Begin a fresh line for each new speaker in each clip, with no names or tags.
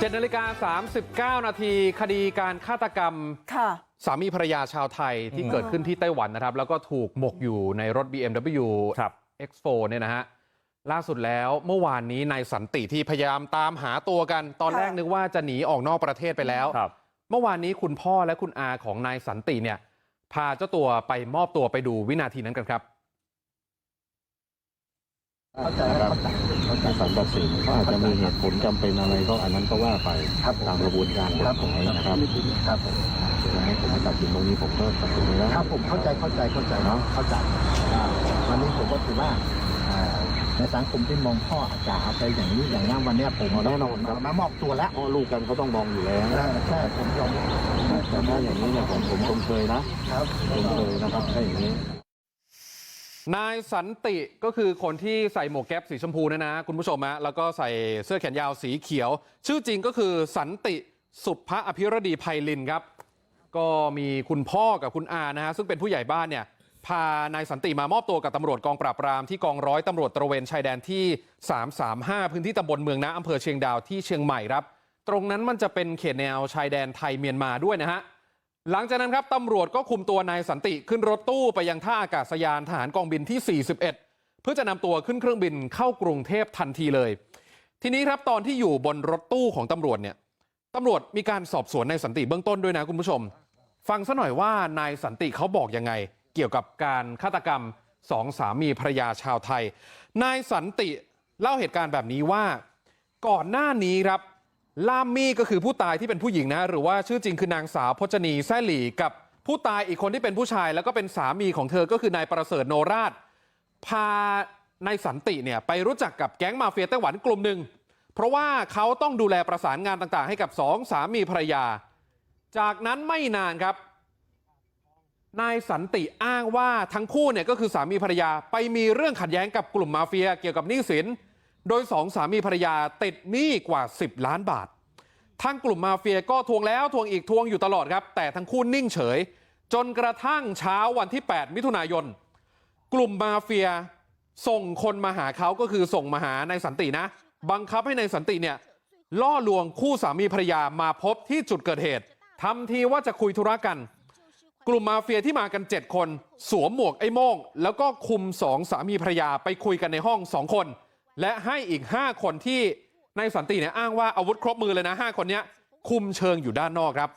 7นาฬิกา39 นาทีคดีการฆาตกรรม
ค่ะ
สามีภรรยาชาวไทยที่เกิดขึ้นที่ไต้หวันนะครับ แล้วก็ถูกหมกอยู่ในรถ BMW
ครับ
X4 เนี่ยนะฮะล่าสุดแล้วเมื่อวานนี้นายสันติที่พยายามตามหาตัวกัน ตอนแรก
ค่ะ
นึกว่าจะหนีออกนอกประเทศไปแล้ว
ครับ
เมื่อวานนี้คุณพ่อและคุณอาของนายสันติเนี่ย พาเจ้าตัวไปมอบตัวไปดูวินาทีนั้นกันครับ
เข้าใจ
นะครับ
เข้าใจ
ในการตัดสินเขาอาจจะมีเหตุผลจำเป็นอะไรก็อันนั้นก็ว่าไป
ครับผม
ตามกระบวนการก
ค
ฎ
รับ
ห
ผม
มายนะครับ
ครับผม
จะให้ผมมาตัดสินตรงนี้ผมก็ตัดสินไม่ได้
ครับผมเข้าใจเข้าใจเข้าใจเนาะเข้าใจอ่าวันนี้ผมก็ถือว่าอ่าในสังคมที่มองพ่ออาจารย์เอาไปอย่างนี้อย่างนั้นวันเนี้ยผม
แน่นอนครับ
มามอบตัวแล้ว
พ่อลูกกันเขาต้องมองอยู่แล้ว
อ่าใช่ผมยอมรับ
แต่ถ้าอย่างนี้เนี่ยผมผมชมเชยนะครับ ชมเชยนะครับถ้าอย่างนี้
นายสันติก็คือคนที่ใส่หมวกแก๊ปสีชมพูเนยนะคุณผู้ชมฮะแล้วก็ใส่เสื้อแขนยาวสีเขียว ชื่อจริงก็คือสันติสุภะอภิรดีไพลินครับ ก็มีคุณพ่อกับคุณอานะฮะซึ่งเป็นผู้ใหญ่บ้านเนี่ยพานายสันติมามอบตัวกับตำรวจกองปราบปรามที่กองร้อยตำรวจตระเวนชายแดนที่ 335 พื้นที่ตำบลเมืองนะอำเภอเชียงดาวที่เชียงใหม่ครับ ตรงนั้นมันจะเป็นเขตแนวชายแดนไทยเมียนมาด้วยนะฮะ หลังจากนั้นครับตำรวจก็คุมตัวนายสันติขึ้นรถตู้ไปยังท่าอากาศยานทหารกองบินที่ 41 เพื่อจะนำตัวขึ้นเครื่องบินเข้ากรุงเทพทันทีเลย ทีนี้ครับตอนที่อยู่บนรถตู้ของตำรวจเนี่ยตำรวจมีการสอบสวนนายสันติเบื้องต้นด้วยนะคุณผู้ชม ฟังซะหน่อยว่านายสันติเขาบอกยังไง เกี่ยวกับการฆาตกรรมสองสามีภรรยาชาวไทย นายสันติเล่าเหตุการณ์แบบนี้ว่า ก่อนหน้านี้ครับ ล่ามมี่ก็คือผู้ตายที่เป็นผู้หญิงนะหรือว่าชื่อจริงคือนางสาวพจนีแซ่หลีกับผู้ตายอีกคนที่เป็นผู้ชายแล้วก็เป็นสามีของเธอก็คือนายประเสริฐโนราชพานายสันติเนี่ยไปรู้จักกับแก๊งมาเฟียไต้หวันกลุ่มหนึ่งเพราะว่าเขาต้องดูแลประสานงานต่างๆ ให้กับสองสามีภรรยา จากนั้นไม่นานครับนายสันติอ้างว่าทั้งคู่เนี่ยก็คือสามีภรรยาไปมีเรื่องขัดแย้งกับกลุ่มมาเฟียเกี่ยวกับหนี้สิน โดยสองสามีภรรยาติดหนี้กว่า 10 ล้านบาท ทางกลุ่มมาเฟียก็ทวงแล้วทวงอีกทวงอยู่ตลอดครับ แต่ทั้งคู่นิ่งเฉย จนกระทั่งเช้าวันที่ 8 มิถุนายน กลุ่มมาเฟียส่งคนมาหาเขาก็คือส่งมาหานายสันตินะ บังคับให้นายสันติเนี่ยล่อลวงคู่สามีภรรยามาพบที่จุดเกิดเหตุทำทีว่าจะคุยธุระกัน กลุ่มมาเฟียที่มากัน 7 คน สวมหมวกไอ้โม่ง แล้วก็คุมสองสามีภรรยาไปคุยกันในห้องสองคน และให้อีก5คนที่นายสันติเนี่ยอ้างว่าอาวุธครบมือเลยนะ5คนเนี้ยคุมเชิงอยู่ด้านนอกครับ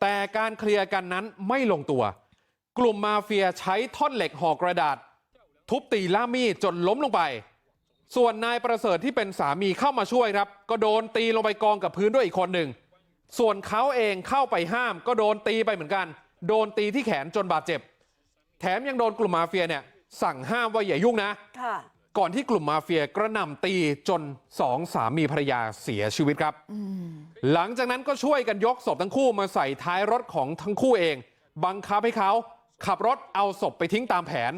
แต่การเคลียร์กันนั้นไม่ลงตัว กลุ่มมาเฟียใช้ท่อนเหล็กห่อกระดาษ ทุบตีล่ามีดจนล้มลงไป ส่วนนายประเสริฐที่เป็นสามีเข้ามาช่วยครับ ก็โดนตีลงไปกองกับพื้นด้วยอีกคนหนึ่งส่วนเขาเองเข้าไปห้าม ก็โดนตีไปเหมือนกัน โดนตีที่แขนจนบาดเจ็บ แถมยังโดนกลุ่มมาเฟียเนี่ยสั่งห้ามว่าอย่ายุ่งนะ
ค่ะ
ก่อนที่กลุ่มมาเฟียกระหน่ำตีจนสองสามีภรรยาเสียชีวิตครับหลังจากนั้นก็ช่วยกันยกศพทั้งคู่มาใส่ท้ายรถของทั้งคู่เอง บังคับให้เขาขับรถเอาศพไปทิ้งตามแผน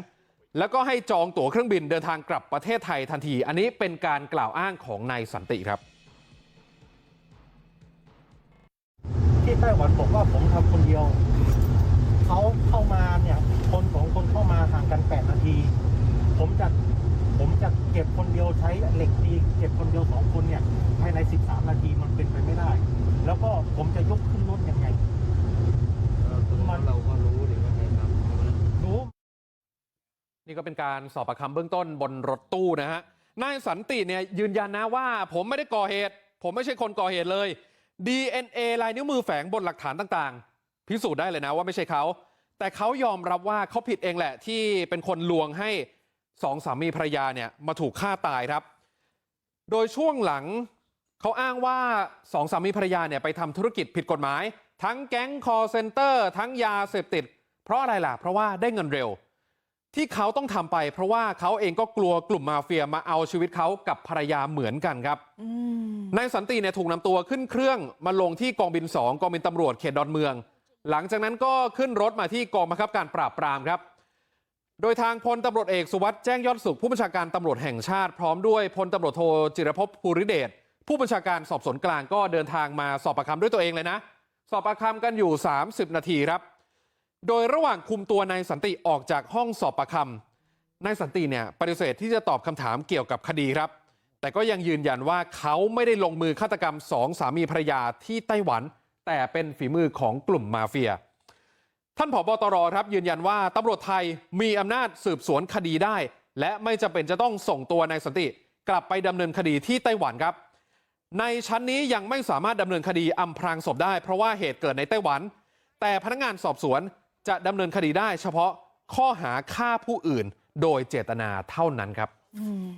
แล้วก็ให้จองตั๋วเครื่องบินเดินทางกลับประเทศไทยทันที อันนี้เป็นการกล่าวอ้างของนายสันติครับ
ที่ไต้หวันบอกว่าผมทำคนเดียวเขาเข้ามาเนี่ยคนสองคนเข้ามาห่างกันแปดนาที ผมจะผมจะเก็บคนเดียวใช้เหล็กตีเก็บคนเดียวสองคนเนี่ยภายในสิบสามนาทีมันเป็นไปไม่ได้ แล้วก็ผมจะยกขึ้นรถยังไงมันเราก็รู้หรือว่าใครทำรู้
นี่ก็เป็นการสอบประคำเบื้องต้นบนรถตู้นะฮะนายสันติเนี่ยยืนยันนะว่าผมไม่ได้ก่อเหตุ ผมไม่ใช่คนก่อเหตุเลย DNA ลายนิ้วมือแฝงบนหลักฐานต่างๆ พิสูจน์ได้เลยนะว่าไม่ใช่เขา แต่เขายอมรับว่าเขาผิดเองแหละ ที่เป็นคนลวงให้สองสามีภรรยาเนี่ยมาถูกฆ่าตายครับ โดยช่วงหลังเขาอ้างว่าสองสามีภรรยาเนี่ยไปทำธุรกิจผิดกฎหมาย ทั้งแก๊งคอร์เซนเตอร์ทั้งยาเสพติด เพราะอะไรล่ะ เพราะว่าได้เงินเร็ว ที่เขาต้องทำไปเพราะว่าเขาเองก็กลัวกลุ่มมาเฟียมาเอาชีวิตเขากับภรรยาเหมือนกันครับ
อืม
นายสันติเนี่ยถูกนำตัวขึ้นเครื่องมาลงที่กองบิน2กองบินตำรวจเขตดอนเมือง หลังจากนั้นก็ขึ้นรถมาที่กองบังคับการปราบปรามครับ โดยทางพลตำรวจเอกสุวัสด์แจ้งยอดสุขผู้บัญชาการตำรวจแห่งชาติพร้อมด้วยพลตำรวจโทจิรภพภูริเดชผู้บัญชาการสอบสวนกลางก็เดินทางมาสอบปากคำด้วยตัวเองเลยนะ สอบปากคำกันอยู่ 30 นาทีครับ โดยระหว่างคุมตัวนายสันติออกจากห้องสอบปากคำนายสันติเนี่ยปฏิเสธที่จะตอบคำถามเกี่ยวกับคดีครับ แต่ก็ยังยืนยันว่าเขาไม่ได้ลงมือฆาตกรรมสองสามีภรรยาที่ไต้หวัน แต่เป็นฝีมือของกลุ่มมาเฟีย ท่านผบตรครับยืนยันว่าตำรวจไทยมีอำนาจสืบสวนคดีได้ และไม่จำเป็นจะต้องส่งตัวนายสันติ กลับไปดำเนินคดีที่ไต้หวันครับ ในชั้นนี้ยังไม่สามารถดำเนินคดีอำพรางศพได้ เพราะว่าเหตุเกิดในไต้หวัน แต่พนักงานสอบสวน จะดำเนินคดีได้เฉพาะข้อหาฆ่าผู้อื่นโดยเจตนาเท่านั้นครับ
อืม